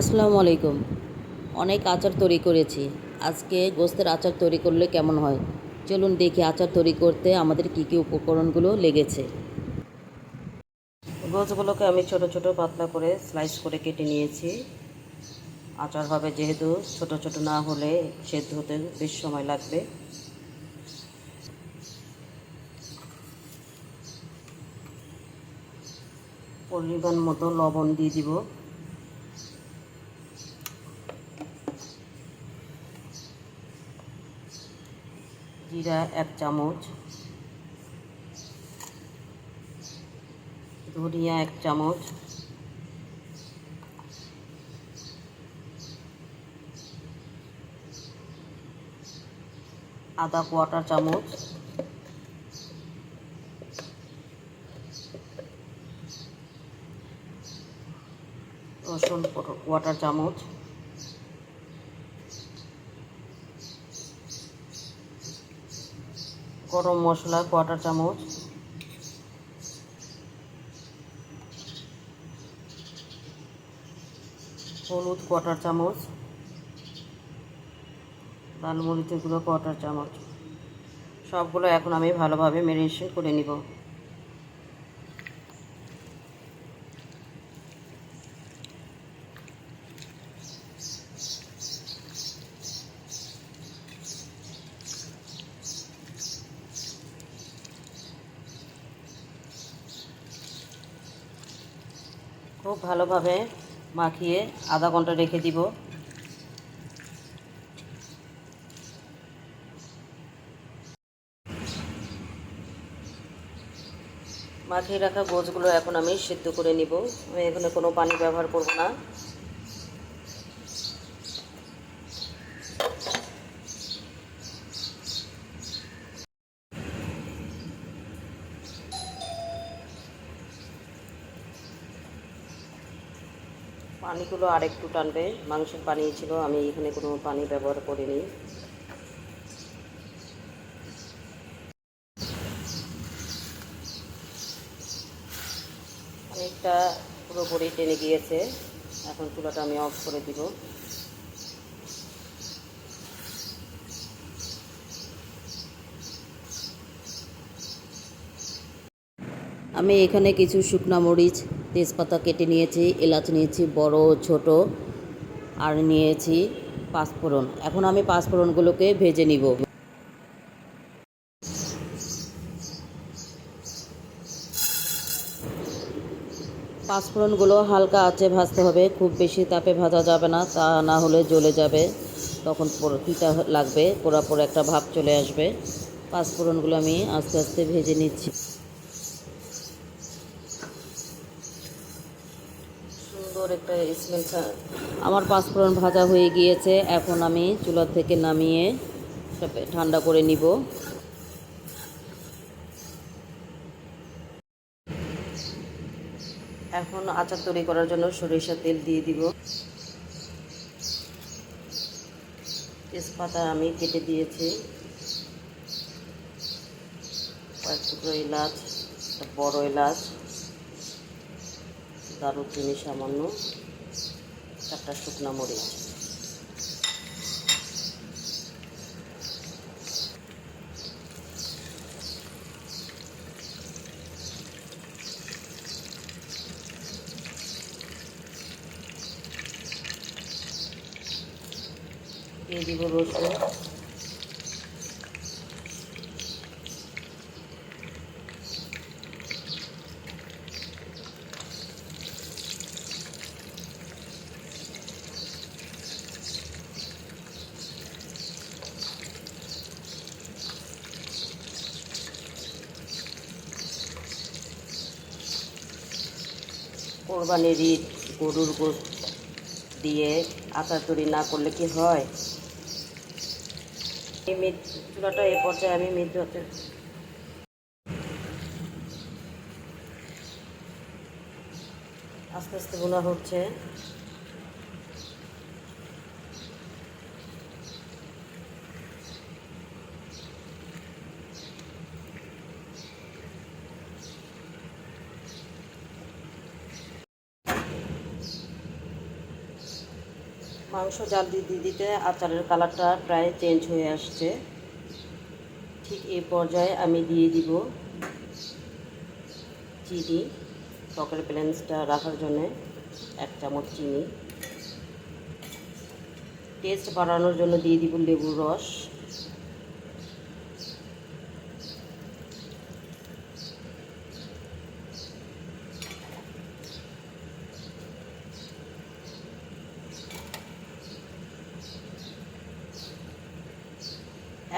আসসালামু আলাইকুম। অনেক আচার তৈরি করেছি। আজকে গোস্তের আচার তৈরি করলে কেমন হয়? চলুন দেখি আচার তৈরি করতে আমাদের কী কী উপকরণগুলো লেগেছে। গোছগুলোকে আমি ছোট ছোট পাতলা করে স্লাইস করে কেটে নিয়েছি। আচার হবে যেহেতু ছোট ছোট না হলে সেদ্ধ হতে বেশ সময় লাগবে। পরিমাণ মতো লবণ দিয়ে দিব। জিরা এক চামচ ধনিয়া এক চামচ আদা কোয়াটার চামচ রসুন কোয়াটার চামচ গরম মশলা কোয়াটার চামচ। হলুদ কোয়াটার চামচ। লাল মরিচের গুঁড়ো কোয়াটার চামচ। সবগুলো এখন আমি ভালোভাবে ম্যারিনেশন করে নিব। খুব ভালোভাবে মাখিয়ে আধা ঘণ্টা রেখে দিব। মাখিয়ে রাখা গোছগুলো এখন আমি সিদ্ধ করে নিব। আমি এখানে কোনো পানি ব্যবহার করব না। পানিগুলো আর একটু টানবে। মাংসের পানি ছিল, আমি এখানে কোনো পানি ব্যবহার করিনি। অনেকটা পুরোপুরি টেনে গিয়েছে। এখন চুলাটা আমি অফ করে দিব। আমি এখানে কিছু শুকনা মরিচ তেজপাতা কেটে নিয়েছি, এলাচ নিয়েছি, বড়, ছোট, আর নিয়েছি পাঁচফোড়ন। এখন আমি পাঁচফোড়নগুলোকে ভেজে নিব। পাঁচফোড়নগুলো হালকা আঁচে ভাজতে হবে। খুব বেশি তাপে ভাজা যাবে না, তা না হলে জ্বলে যাবে। তখন পিতা লাগবে পোড়া পোড়া একটা ভাব চলে আসবে। পাঁচফোড়নগুলো আমি আস্তে আস্তে ভেজে নিচ্ছি। সুন্দর একটা স্মেল আমার পাঁচফোড়ন ভাজা হয়ে গিয়েছে, এখন আমি চুলা থেকে নামিয়ে ঠান্ডা করে নিব। এখন আচার তৈরি করার জন্য সরিষার তেল দিয়ে দিব। তেজপাতা আমি কেটে দিয়েছি। কয়েক টুকরো এলাচ বড় এলাচ। দারুচিনি সামান্য চারটা শুকনো মরিচ। দিব রসুন। কোরবানির ঈদ, গরুর গোস দিয়ে আচার তৈরি না করলে কি হয়? এই মৃত্যুটা চুলাটা এ পর্যায়ে আমি মৃত আস্তে আস্তে বোনা হচ্ছে। মাংস, জাল দিয়ে দিতে আচারের কালারটা প্রায় চেঞ্জ হয়ে আসছে। ঠিক এই পর্যায়ে আমি দিয়ে দিব চিনি টকের ব্যালেন্সটা রাখার জন্য এক চামচ চিনি। টেস্ট বাড়ানোর জন্য দিয়ে দিব লেবুর রস।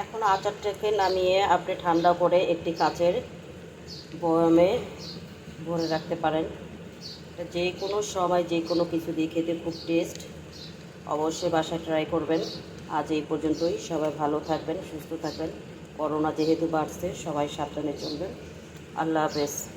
এখন আচারটাকে নামিয়ে আপনি ঠান্ডা করে একটি কাঁচের বয়মে ভরে রাখতে পারেন। যে কোনো সময় যে কোনো কিছু দিয়ে খেতে খুব টেস্ট। অবশ্যই বাসায় ট্রাই করবেন। আজ এই পর্যন্তই। সবাই ভালো থাকবেন, সুস্থ থাকবেন। করোনা যেহেতু বাড়ছে, সবাই সাবধানে চলবেন। আল্লাহ হাফেজ।